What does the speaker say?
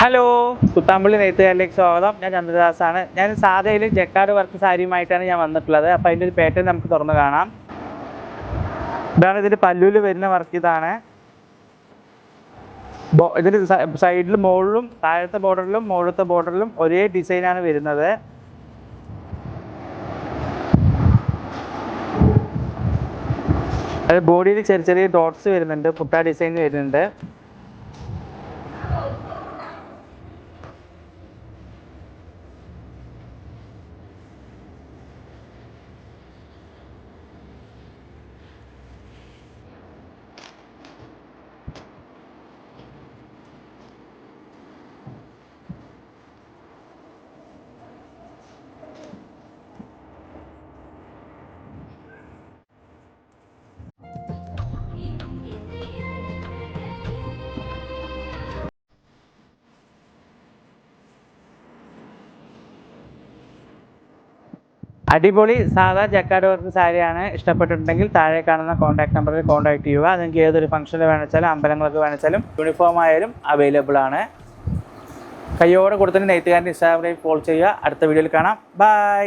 Hello Kuthampully നെയ്ത്തുകാരിലേക്ക് സ്വാഗതം. ഞാൻ ചന്ദ്രദാസാണ്. ഞാൻ സാധയിൽ ജക്കാട് വർക്ക് സാരിയുമായിട്ടാണ് ഞാൻ വന്നിട്ടുള്ളത്. അപ്പോൾ അതിന്റെ ഒരു പാറ്റേൺ നമുക്ക് തുറന്ന് കാണാം. ഇതാണ് ഇതിന്റെ പല്ലുവിൽ വരുന്ന വർക്ക് ഇതാണ്. ഇതിന് സൈഡിൽ മുകളിലും താഴത്തെ ബോർഡറിലും മുകളിലത്തെ ബോർഡറിലും ഒരേ ഡിസൈനാണ് വരുന്നത്. അത് ബോഡിയിൽ ചെറിയ ചെറിയ ഡോട്ട്സ് വരുന്നുണ്ട്. പുട്ട ഡിസൈൻ വരുന്നുണ്ട്. അടിപൊളി സാധാ ജക്കാട് വർക്ക് സാരിയാണ്. ഇഷ്ടപ്പെട്ടിട്ടുണ്ടെങ്കിൽ താഴെ കാണുന്ന കോൺടാക്ട് നമ്പറിൽ കോൺടാക്ട് ചെയ്യുക. നിങ്ങൾക്ക് ഏതൊരു ഫംഗ്ഷനിൽ വേണമെച്ചാലും അമ്പലങ്ങൾക്ക് വേണമെച്ചാലും യൂണിഫോം ആയാലും അവൈലബിൾ ആണ്. കയ്യോടെ കൊടുത്തിട്ട് നെയ്ത്തുകാരന്റെ ഇൻസ്റ്റാഗ്രാമിലേക്ക് ഫോളോ ചെയ്യുക. അടുത്ത വീഡിയോയിൽ കാണാം. ബൈ